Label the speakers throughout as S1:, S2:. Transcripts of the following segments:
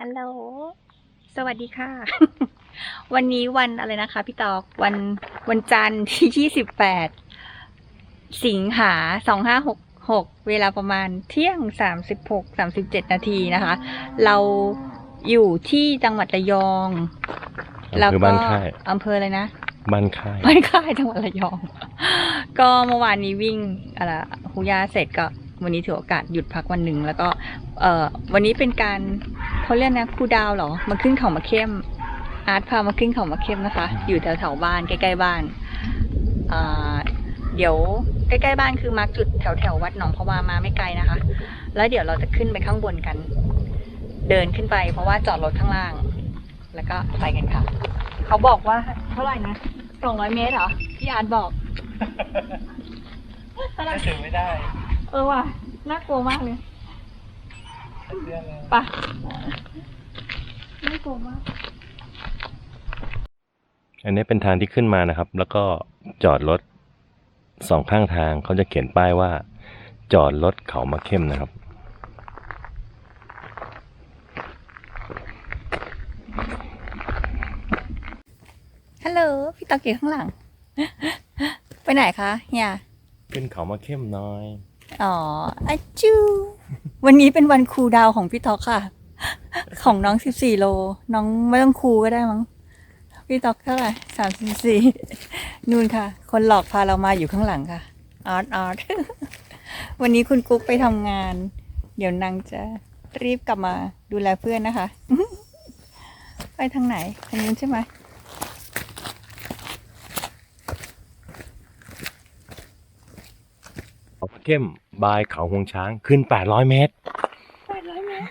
S1: ฮัลโหล สวัสดีค่ะ วันนี้วันอะไรนะคะพี่ตอก วันวันจันทร์ที่ยี่สิบแปด สิงหาสองห้าหกหก เวลาประมาณเที่ยงสามสิบหกสามสิบเจ็ดนาทีนะคะ เราอยู่ที่จังหวัดระยองแล้ว
S2: คือ
S1: ก็
S2: บ้านค่าย
S1: อำเภออะไรนะ
S2: บ้านค่าย
S1: บ้านค่ายจังหวัดระยอง ก็เมื่อวานนี้วิ่งอะไรฮูยาเสร็จก็ วันนี้ถือโอกาสหยุดพักวันหนึ่งแล้วก็เอ่อวันนี้เป็นการเขาเรียกนะครูดาวเหรอมาขึ้นเขามาเข้มอาร์ตพามาขึ้นเขามาเข้มนะคะ อยู่แถวแถวๆบ้านใกล้ๆบ้านอ่าเดี๋ยวใกล้ๆบ้านคือมาร์กจุดแถวแถวๆวัดหนองพะวามาไม่ไกลนะคะ แล้วเดี๋ยวเราจะขึ้นไปข้างบนกัน เดินขึ้นไปเพราะว่าจอดรถข้างล่าง แล้วก็ไปกันค่ะ เขาบอกว่าเท่าไหร่นะสองร้อยเมตรเหรอ พี่อาร์ตบอก
S2: ถึงไม่ได้
S1: เออว่ะน่ากลัวมากเลยไปะน่ากลัวมาก
S2: อันนี้เป็นทางที่ขึ้นมานะครับ แล้วก็จอดรถสองข้างทางเขาจะเขียนป้ายว่า จอดรถเขามาเข้มนะครับ
S1: ฮัลโหล พี่ตอกอยู่ข้างหลัง ไปไหนคะเฮีย
S2: ขึ้นเขามาเข้มน้อย
S1: อ๋ออาจูวันนี้เป็นวันครูดาวของพี่ตอกค่ะ ของน้องสิบสี่โล น้องไม่ต้องครูก็ได้มั้ง พี่ตอกเท่าไหร่สามสิบสี่นู่นค่ะ คนหลอกพาเรามาอยู่ข้างหลังค่ะ ออดออดวันนี้คุณกุ๊กไปทำงาน เดี๋ยวนางจะรีบกลับมาดูแลเพื่อนนะคะ ไปทางไหนทางนู้นใช่ไหม
S2: เขามาเข้มบายเขาหงช้างขึ้น 800 เมตร
S1: แปดร้อยเมตร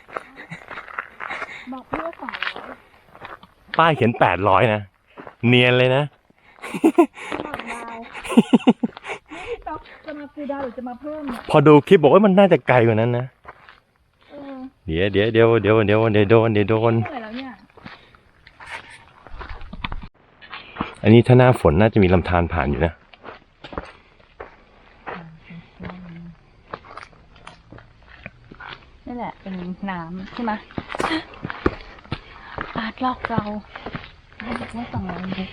S1: บอกพี่ว่าสองร้อย
S2: ป้ายเขียน 800 นะ เนียนเลยนะ
S1: หลักดาวนี่พี่ต๊อกจะมาครูดาวหรือจะมาเพิ่มเนี่ย
S2: พอดูคลิปบอกว่ามันน่าจะไกลกว่านั้นนะ
S1: เออ
S2: เดี๋ยวเดี๋ยวเดี๋ยวเดี๋ยวเดี๋ยวเดี๋ยวโดนเดี๋ยวโดน
S1: เท่าไหร่แล้วเนี่ย
S2: อันนี้ถ้าหน้าฝนน่าจะมีลำธารผ่านอยู่นะ
S1: นี่แหละ เป็นน้ำใช่ไหมอาร์ตหลอกเราอาร์ตบอกว่าสองร้อยเมตร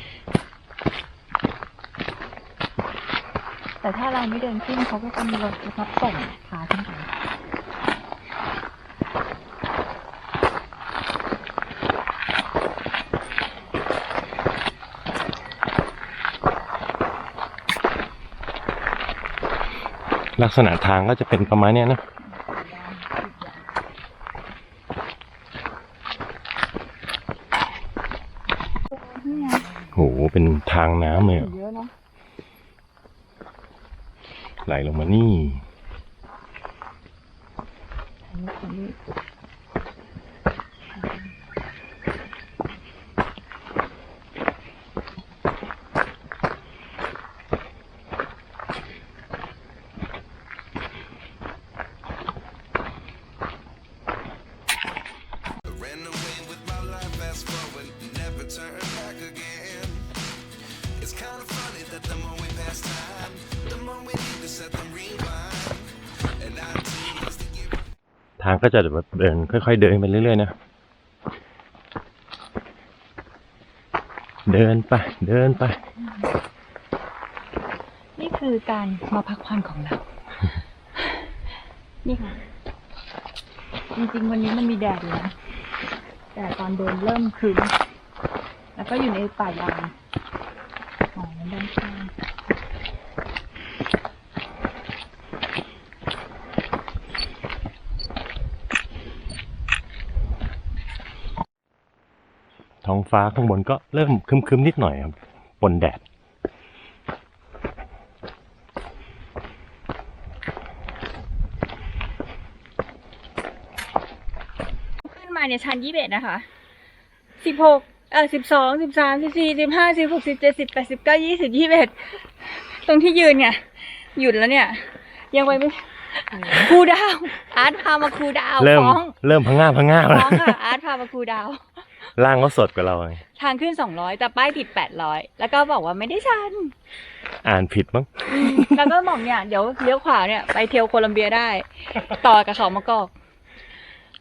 S1: แต่ถ้าเราไม่เดินขึ้นเขาก็จะมีรถรับส่งพาขึ้นไป
S2: ลักษณะทางก็จะเป็นประมาณนี้นะ
S1: นี่ไง
S2: โห เป็นทางน้ำเลยอะ
S1: เยอะเนาะ
S2: ไหลลงมานี่
S1: อัน
S3: that the more we pass time, the more we need to set them rewind. And 19 is the year.
S2: ทางก็จะแบบเดินค่อย ๆ เดินไปเรื่อยๆนะ เดินไปเดินไป
S1: นี่คือการมาพักผ่อนของเรา นี่ค่ะ จริงๆ วันนี้มันมีแดดอยู่นะ แต่ตอนเดินเริ่มครึ้ม แล้วก็อยู่ในป่ายางอ๋อ ด้านข้าง
S2: ท้องฟ้าข้างบนก็เริ่มคึมๆนิดหน่อยครับปนแดด
S1: ขึ้นมาเนี่ยชั้นยี่สิบเอ็ดนะคะสิบหก เออสิบสองสิบสามสิบสี่สิบห้าสิบหกสิบเจ็ดสิบแปดสิบเก้ายี่สิบยี่สิบเอ็ดตรงที่ยืนเนี่ยหยุดแล้วเนี่ย ยังไปไม่ครูดาวอาร์ตพามาครูดาว
S2: เริ่ม
S1: ฟ้อง
S2: เริ่มพังงาพังงาบ
S1: ฟ้
S2: แล้
S1: อ
S2: ว
S1: งค่ะอาร์ตพามาครูดาว
S2: ร่างเขาสดกว่าเราไง
S1: ทางขึ้นสองร้อยแต่ป้ายผิดแปดร้อยแล้วก็บอกว่าไม่ได้ชัน
S2: อ่านผิดมั้ง
S1: อืมแล้วก็บอกเนี่ย เดี๋ยวเลี้ยวขวาเนี่ยไปเที่ยวโคลัมเบียได้ ต่อกับเขามะกอก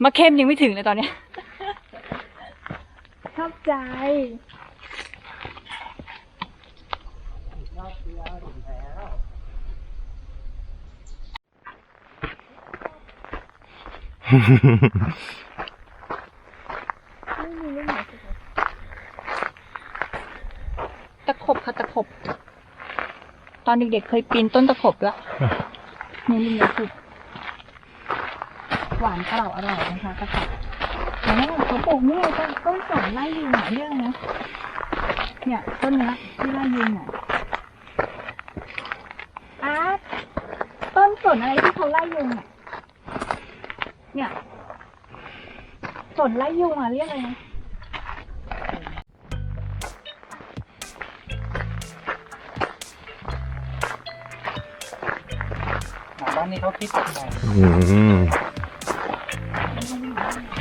S1: มาเข้มยังไม่ถึงเลยตอนเนี้ย อบใจตะขบค่ะตะขบ ตอนเด็กๆเคยปีนต้นตะขบด้วยนี่ลิงยาสุกหวานอร่อยอร่อยนะคะตะขบแล้ว เขาปลูกนี่ไงต้นต้นสนไล่ยุงอะเรื่องนะเนี่ยต้นเนี้ยที่ไล่ยุงอะอาร์ตต้นสนอะไรที่เขาไล่ยุงอะเนี่ยสนไล่ยุงอะเรียกอะไรนะ
S4: บ้านนี้เขาคิดตกแต่ง
S2: อืม
S4: เนี่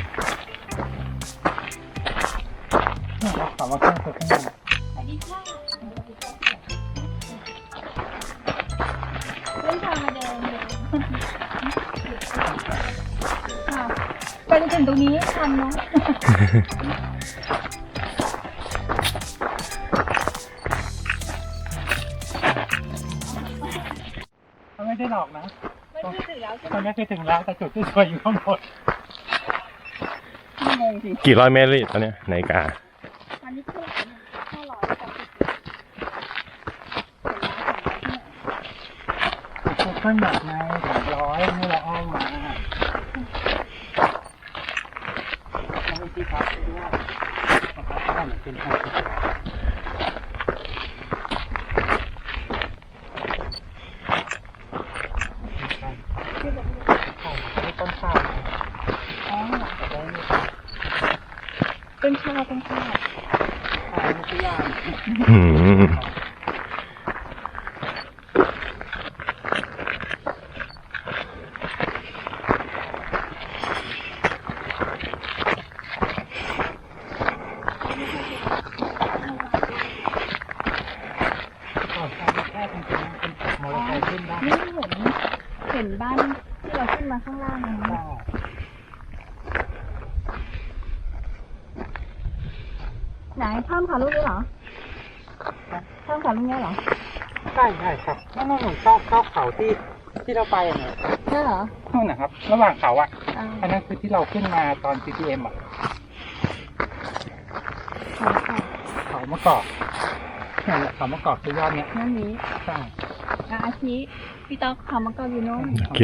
S4: รงนี้
S1: ทันเนาะ
S4: เขาไม่ได้หลอกนะ
S1: ไม่ใช่ถึงแล้วใช่ไหม
S4: ตอนนี้คือถึงแล้วแต่จุดที่สวยอยู่ข้างบน
S1: งงสิ
S2: กี่ร้อยเมตรลี่ตอนเนี้ยนาฬิกา
S1: อันนี้คือห้าร้อยสามสิบ
S4: คือขึ้นแบบในสามร้อยนี่เราอ้อมมาแล้วมีที่พักด้วย ก็เหมือนเป็นทางต้นข้าว
S1: อ๋อ
S4: แต่ได้ไม่
S1: เป็นข้าวเป็นข้าว
S4: ขายทุกอย่าง
S2: อืม
S4: ก่อนทางแค่จริงๆเป็นมอเตอร์ไซค์ขึ้นได้
S1: นี่เห็น เห็นบ้านที่เราขึ้นมาข้างล่างนะ
S4: ได้
S1: ไหนข้ามขาลูกนี้เหรอข้ามขาลูกนี้เหรอ
S4: ได้ได้ครับนั่นนู่นชอบชอบเขาที่ที่เราไปอะเนี่ย
S1: ใช่เหรอ
S4: นู่นนะครับ ระหว่างเขาอะ
S1: อ่า
S4: อันนั้นคือที่เราขึ้นมาตอน CPM อะ
S1: ขาค่ะ
S4: เขามะกอกนั่นแหละเขามะกอกคือยอดเนี้ย
S1: นั่นนี้
S4: ใช่
S1: อาอาชี พี่ต๊อกขามังกรอยู่โน่น
S2: โอเค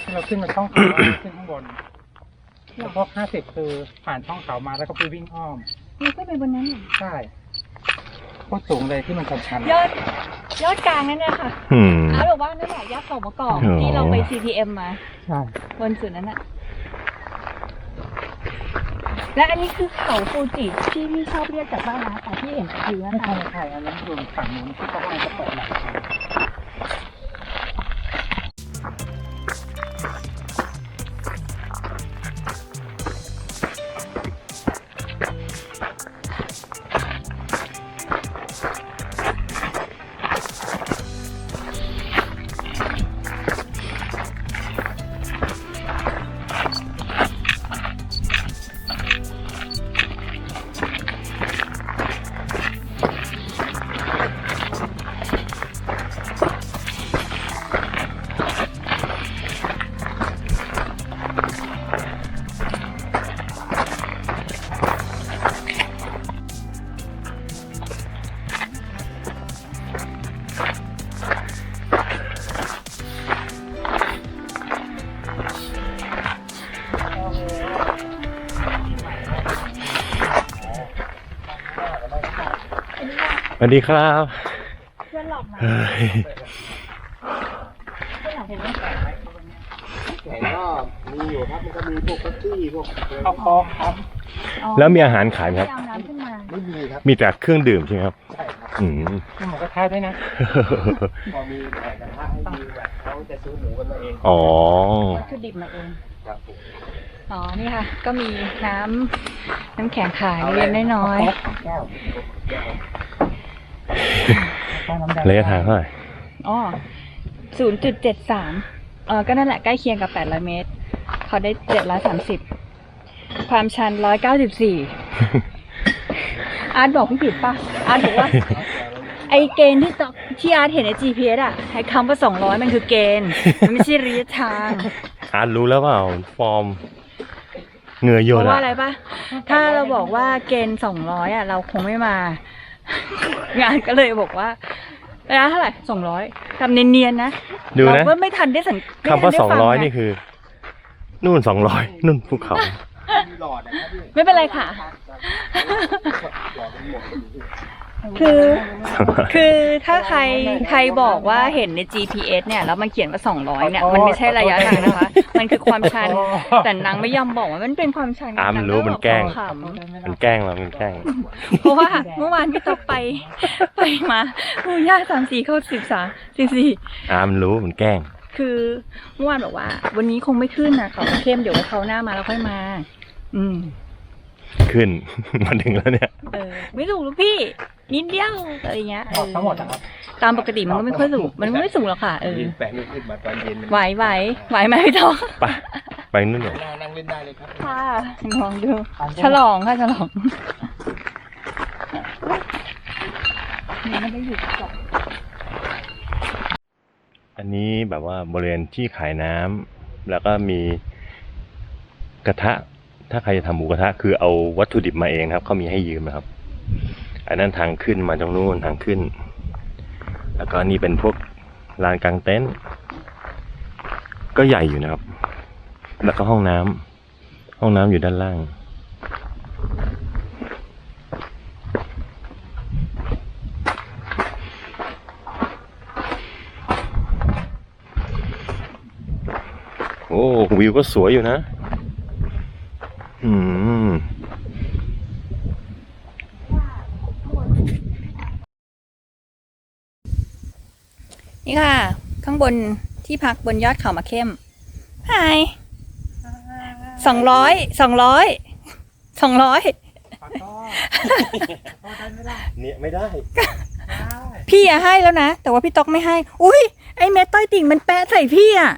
S4: ที่เราขึ้นมาช่องเขาแล้วขึ้นข้างบนแล้วพวกห้าสิบคือผ่านช่องเขามาแล้วก็ไปวิ่งอ้อม
S1: นี่ก็ไปบนนั้นเหรอ
S4: ใช่โคตรสูงเลยที่มันชันๆ
S1: ยอดยอดกลางนั่นเนี่ยค่ะ
S2: อืม
S1: อาร์ตบอกว่านั่นแหละยอดเขามะกอก
S2: อ๋อ
S1: ที่เราไป CTM มา
S4: ใช่
S1: บนสุดนั้นอะและอันนี้คือเขาฟูจิที่พี่ชอบเรียกจากบ้านนะแต่ที่เห็นจากวิวนะ
S4: ไม่
S1: คะ
S4: ใช่ไม่ใช่อันนั้นอยู่ฝั่งนู้นที่เขากำลังจะเปิดหลัง
S2: วัสดีครับ
S1: เพื่อนหลอกมา
S2: เฮ้ย
S1: เพื่อนหลอกเห็นไหม
S5: แต่ก็มีอยู่ครับมันก็มีพวกพักซี่พวก
S4: เขาคอครับ
S1: อ๋อ
S2: แล้วมีอาหารขายไหมครับ
S1: พยายามน้ำขึ้นมา
S5: ไม่มีครับ
S2: มีแต่เครื่องดื่มใช่ไหมครับ
S5: ใช่ครับ
S2: อืม
S4: มีหมูกระทะด้วยนะ
S5: พอมีแต่กระทะให้มีแบบเขาจะซื้อหมูกันมาเอง
S2: อ๋อ
S1: วัตถุดิบมาเอง
S5: ครับผม
S1: อ๋อนี่ค่ะ ก็มีน้ำน้ำแข็งขายเล็กๆน้อย
S2: ระยะทางเท่าไหร่
S1: ๆอ๋อศูนย์จุดเจ็ดสามเออก็นั่นแหละใกล้เคียงกับแปดร้อยเมตร เขาได้เจ็ดร้อยสามสิบความชันร้อยเก้าสิบสี่อาร์ตบอกพี่ผิดปะอาร์ตบอกว่า ไอเกณฑ์ที่ตที่อาร์ตเห็นใน GPS อะใช้คำว่าสองร้อยมันคือเกณฑ์ มันไม่ใช่ระยะทาง
S2: อาร์ตรู้แล้วเปล่า ฟอร์มเหงื่อโย
S1: เพ
S2: น
S1: ราะว่า
S2: อะ
S1: อะไรปะถ้าเราบอกว่าเกณฑ์สองร้อยอะเราคงไม่มา งานก็เลยบอกว่าระยะเท่าไหร่สองร้อยทำเนียนๆนะ
S2: ดู
S1: เรา
S2: นะ
S1: ก็ไม่ทันได้สังไม่ทั
S2: คำว่า
S1: ได้
S2: สอง
S1: ฟั
S2: ร้อย
S1: ไนี่
S2: คือ นู่นสองร้อยนู่นภูเขา
S5: มีหลอดนะครับพี่
S1: ไม่เป็นไรค่ะ
S5: หลอดมันหมด
S1: คือ คือถ้าใครใครบอกว่าเห็นใน GPS เนี่ยแล้วมันเขียนว่า 200 เนี่ยมันไม่ใช่ระยะทางนะคะ มันคือความชัน แต่นางไม่ยอมบอกว่ามันเป็นความชัน
S2: อะมันรู้มันแกล้ง
S1: ข
S2: มันแกล้งเรามันแกล้งำ
S1: เพราะว่าเมื่อวานพี่ตกไปไปมาผู้ย่าสามสี่เข้าสิบสามสิบสี่
S2: อาร์มนรู้มันแกล้ง
S1: คือเมื่อวานบอกว่า วันนี้คงไม่ขึ้นนะเขาเข้มเดี๋ยวเขาวหน้ามาแล้วค่อยมา อืม
S2: ขึ้น มาถึงแล้วเนี่ย
S1: เออ ไม่ถูกหรอกพี่ นิดเดียวอะไรเงี้ยเอ
S4: ออก
S1: อ
S4: ทั้งหมดนะครับ
S1: ตามปกติมันก็ไม่ค่อยสูง มันไม่สูงหรอกค่ะเออ
S5: ยิงแปะไม่ขึ้นมาตอนเย็นมัน
S1: ไหวไหวไหวไหมพี่ทอง
S2: ไปไปนู่นหน่อย
S5: นั่งนั่งเล่นได้เลยครับ
S1: ค่ะลองดูฉลองค่ะฉลองนี่ไม่ได้หยุดจบ
S2: อันนี้แบบว่าบริเวณที่ขายน้ำแล้วก็มีกระทะ ถ้าใครจะทำหมูกระทะ คือเอาวัตถุดิบมาเองนะครับเขามีให้ยืมนะครับ อันนั้นทางขึ้นมาตรงนู้นทางขึ้น แล้วก็นี่เป็นพวกลานกลางเต็นท์ก็ใหญ่อยู่นะครับ แล้วก็ห้องน้ำห้องน้ำอยู่ด้านล่างโอ้วิวก็สวยอยู่นะ อืม
S1: นี่ค่ะ ข้าง บนที่พักบนยอดเขามาเข้มไฮสองร้อยสองร้อยสองร้อย
S4: ขอโทษขอโทษได้ไหมล่ะ
S2: เนี่ยไม่ได้
S4: ได้
S1: พี่อะให้แล้วนะ แต่ว่าพี่ต๊อกไม่ให้ อุ้ยไอเม็ดต้อยติ่งมันแปะใส่พี่อะ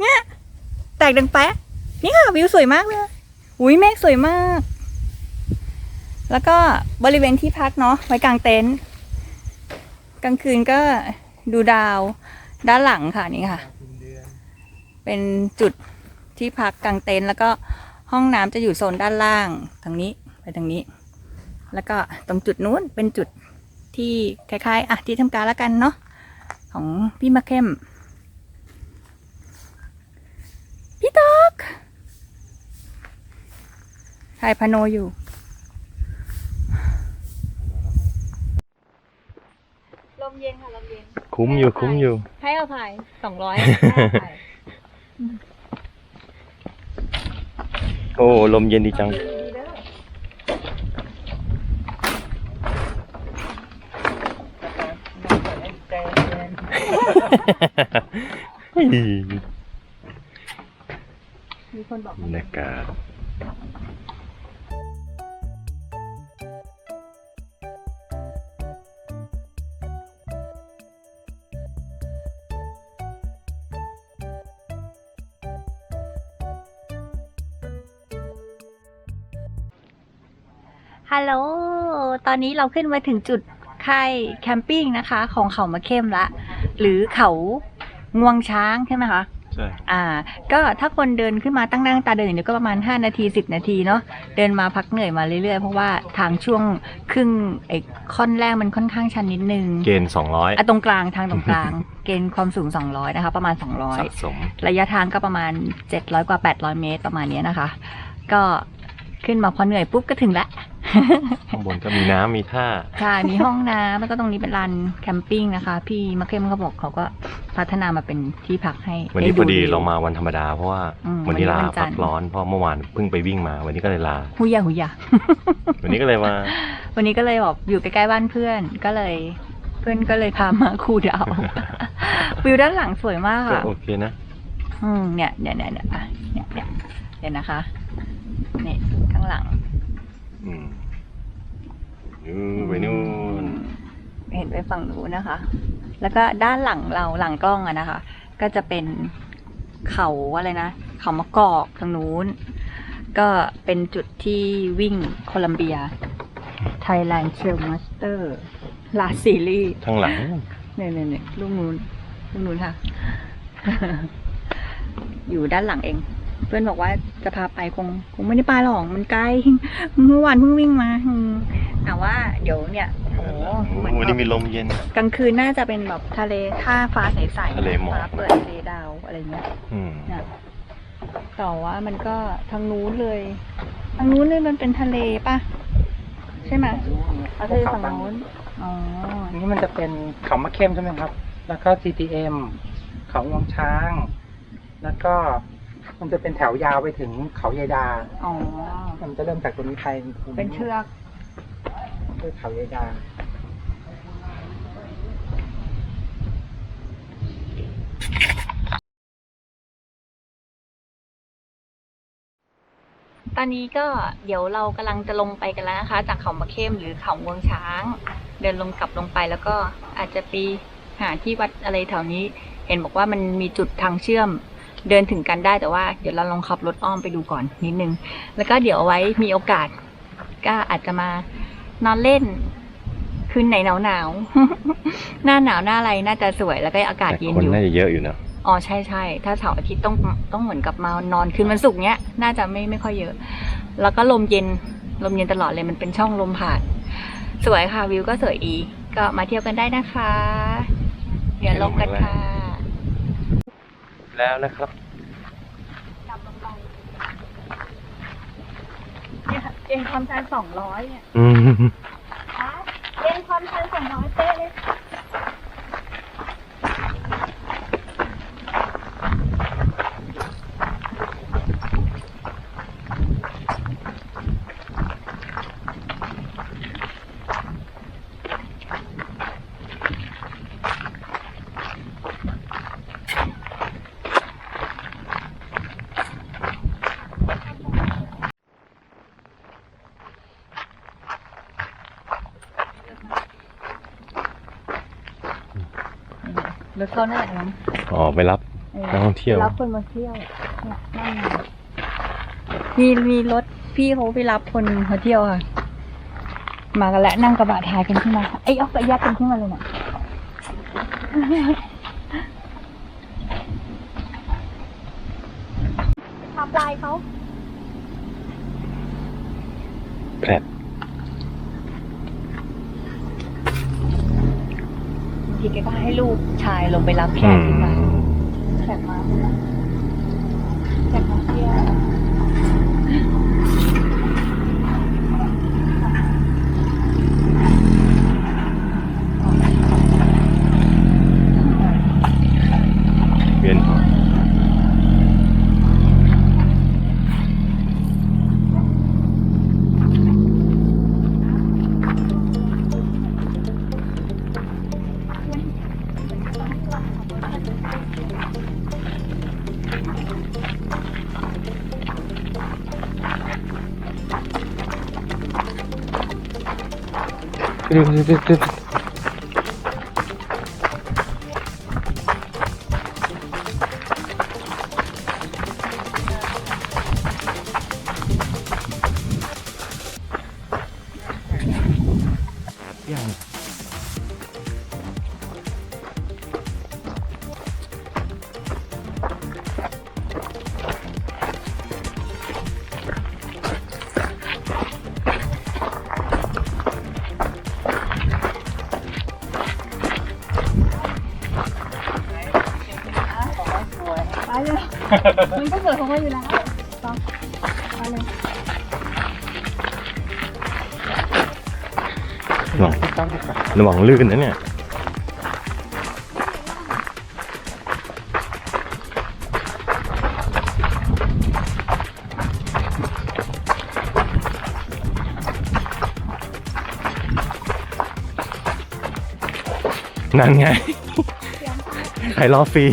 S1: เนี่ย แตกดังแปะนี่ค่ะวิวสวยมากเลย อุ้ยเมฆสวยมาก แล้วก็บริเวณที่พักเนาะไว้กลางเต็นท์กลางคืนก็ดูดาว ด้านหลังค่ะนี่ค่ะ เป็นจุดที่พักกลางเต็นท์แล้วก็ห้องน้ำจะอยู่โซนด้านล่างทางนี้ไปทางนี้ แล้วก็ตรงจุดนู้นเป็นจุดที่คล้ายๆอะที่ทำการละกันเนาะของพี่มะเข้มพี่ตอกถ่ายพาโนอยู่ ลมเย็นค่ะ ลมเย็น
S2: คุ้มอยู่คุ้มอยู่
S1: ให้ อภัยสองร้อย
S2: โอ้ ลมเย็นดีจัง
S4: ใจเย็น
S1: มีคนบอก
S2: บรรยากาศ
S1: ลโหล ตอนนี้เราขึ้นมาถึงจุดค่ายแคมปิ้งนะคะ ของเขามาเข้มละ หรือเขางวงช้างใช่ไหมคะ
S2: ใช่
S1: อ่า ก็ถ้าคนเดินขึ้นมาตั้งหน้าตั้งตาเดินอย่างเดียวก็ประมาณ 5 นาที 10 นาทีเนาะ เดินมาพักเหนื่อยมาเรื่อยๆ เพราะว่าทางช่วงครึ่งไอ้ค่อนแรกมันค่อนข้างชันนิดนึง
S2: เกณฑ์สองร้อย
S1: อะตรงกลางทางตรงกลาง เกณฑ์ความสูง 200 นะคะ ประมาณ
S2: สะ
S1: 200
S2: สม
S1: ระยะทางก็ประมาณ 700 กว่า 800 เมตรประมาณเนี้ยนะคะ ก็ขึ้นมาพอเหนื่อยปุ๊บก็ถึงละ
S2: ข้างบนก็มีน้ำมีท่า
S1: ใช่มีห้องน้ำแล้วก็ตรงนี้เป็นลานแคมปิ้งนะคะ พี่มะเข้มเขาบอกเขาก็พัฒนามาเป็นที่พักให้
S2: วันนี้
S1: ให้
S2: พอดี
S1: วิว
S2: เรามาวันธรรมดาเพราะว่า
S1: อืม
S2: วันนี้ลา
S1: วันนี้วันจั
S2: พั
S1: นท
S2: ก
S1: ร์
S2: ร้อนเพราะเมื่อวานเพิ่งไปวิ่งมา วันนี้ก็เลยลา
S1: หุยาหุยา
S2: วันนี้ก็เลยมา
S1: วันนี้ก็เลยแบบอยู่ใกล้ๆบ้านเพื่อนก็เลย เพื่อนก็เลยพามาคูลดาวน์ วิวด้านหลังสวยมาก
S2: ก็
S1: ค่ะ
S2: โอเคนะ
S1: อืมเนี่ยเนี่ยเนี่ยเนี่ยอะเนี่ยเนี่ยเดี๋ยวนะคะนี่ข้างหลัง
S2: อืม นู่นไปนู่น
S1: เห็นไปฝั่งนู้นนะคะ แล้วก็ด้านหลังเราหลังกล้องอะนะคะ ก็จะเป็นเขาอะไรนะ เขามะกอกทางนู้น ก็เป็นจุดที่วิ่งโคลัมเบีย Thailand Trail Master ลาซีรีส์
S2: ข้างหลัง
S1: เนี่ยเนี่ยเนี่ยลูกนู้นลูกนู้นค่ะ อยู่ด้านหลังเอง เพื่อนบอกว่าจะพาไปคงคงไม่ได้ไปหรอกมันไกลเมื่อวานเพิ่งวิ่งมาอืมแต่ว่าเดี๋ยวเนี่ยโอ้โหเหมือน
S2: วัน
S1: แบ
S2: นี้
S1: บ
S2: มีลมเย็น
S1: กลางคืนน่าจะเป็นแบบทะเลท่าฟ้าใสๆ
S2: ทะเลหมอก
S1: ฟ้าเปิดทะเลดาวอะไรเงี้ย
S2: อืม
S1: เนี่ยแต่ว่ามันก็ทางนู้นเลย ทางนู้นเลยมันเป็นทะเลป่ะ ใช่ไหมเอาทะเลฝั่งนู้นอ๋อ
S4: อันนี้มันจะเป็นเขามะเข้มใช่ไหมครับ แล้วก็ CTM เขางวงช้าง แล้วก็ มันจะเป็นแถวยาวไปถึงเขายายดา
S1: อ๋อ
S4: มันจะเริ่มจากตรงนี้ไป
S1: เป็นเชือก
S4: คือเขายายดา
S1: ตอนนี้ก็เดี๋ยวเรากำลังจะลงไปกันแล้วนะคะ จากเขามะเข้มหรือเขางวงช้าง เดินลงกลับลงไปแล้วก็อาจจะไปหาที่วัดอะไรแถวนี้ เห็นบอกว่ามันมีจุดทางเชื่อม เดินถึงกันได้แต่ว่าเดี๋ยวเราลองขับรถอ้อมไปดูก่อนนิดนึง แล้วก็เดี๋ยวเอาไว้มีโอกาส ก็อาจจะมานอนเล่น คืนไหนหนาวหนาวๆหน้าหนาวหน้าอะไรน่าจะสวยแล้วก็อากาศ
S2: แต่
S1: เย็น
S2: คน
S1: อยู่
S2: น่าจะเยอะอยู่นะ
S1: อ๋อใช่ใช่ถ้าเสาร์อาทิตย์ต้องต้องเหมือนกับมานอนคืนวันศุกร์เนี้ย น่าจะไม่ไม่ค่อยเยอะ แล้วก็ลมเย็นลมเย็นตลอดเลยมันเป็นช่องลมผ่าน สวยค่ะวิวก็สวยดีก็มาเที่ยวกันได้นะคะ เดี๋ยวลงกันค่ะ
S2: แล้วนะครับ
S1: เองความชันสองร้อยเนี่ย
S2: อืม
S1: เองความชันสองร้อยเป๊ะเลย รถเข้าหน้าเอง
S2: อ๋อไปรับนักท่องเที่ยว
S1: รับคนมาเที่ยวเนี่ยนั่งมีมีรถพี่เขาไปรับคนมาเที่ยวค่ะ มากันแล้วนั่งกระบะท้ายกันขึ้นมาไอ้ยเอาไปยัดกันขึ้นมาเลยเนี่ยทำลายเขา
S2: แพรด
S1: บางทีแกก็ให้ลูกชาย ลงไปรับแขก ไป มันก็สวยของมันอยู่แล้วต้อไปเลย
S2: ระวังระวังลื่นนะเนี่ย นั่นไง ใครรอฟรี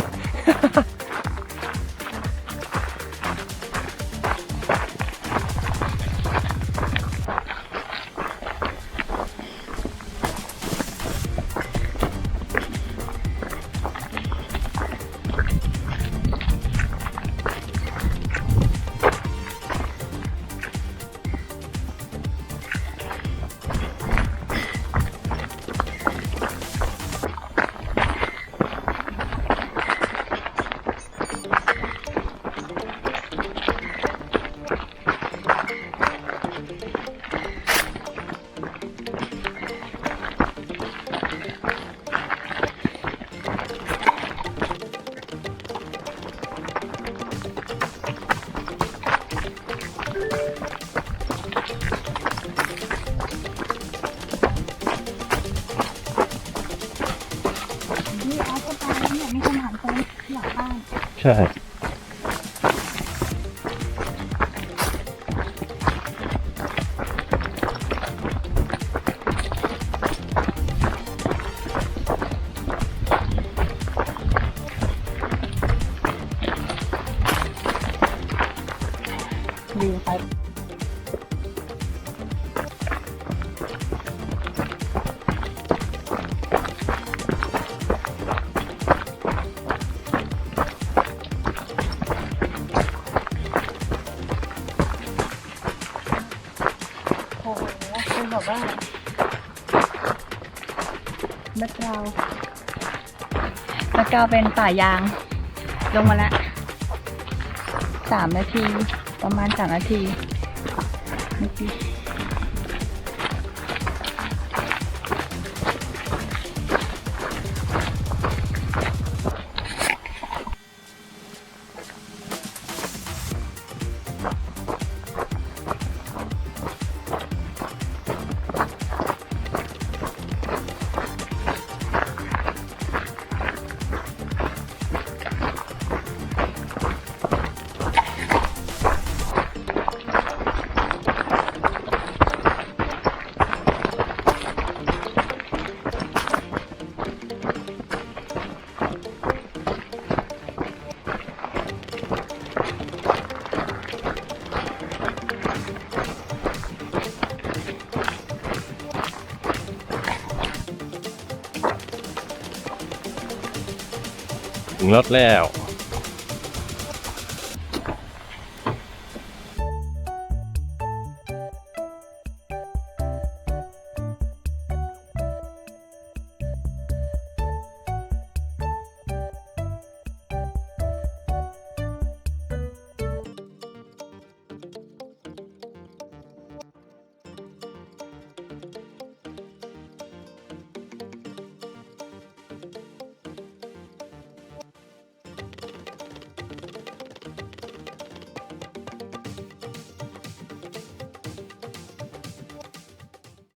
S2: ช่
S1: วิว กราเป็นป่ายาง ลงมาแล้วสามนาที ประมาณสามนาทีเมื่อกี้
S2: ถึงรถแล้ว